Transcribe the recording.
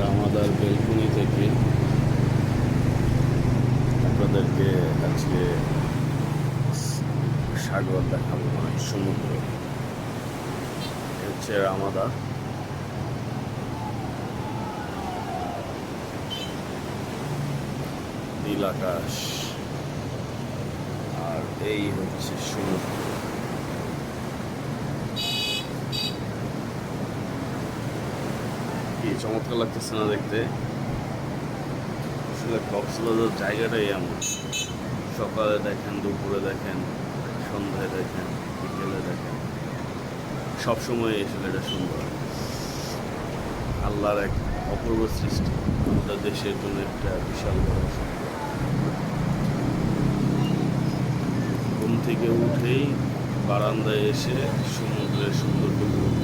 রামাদার balcony থেকে আপনাদেরকে আজকে সাগর দেখাবো মানে সমুদ্র। হচ্ছে রামাদা নীল আকাশ। আর এই হচ্ছে সমুদ্র। কি চমৎকার লাগতেছে না দেখতে? আসলে কক্সবাজার জায়গাটাই এমন। সকালে দেখেন, দুপুরে দেখেন, সন্ধ্যায় দেখেন, বিকেলে দেখেন। সবসময় আসলে এটা সুন্দর। আল্লাহর এক অপূর্ব সৃষ্টি। আমাদের দেশের জন্য একটা বিশাল বড় ঘুম থেকে উঠেই বারান্দায় এসে সমুদ্রের উপভোগ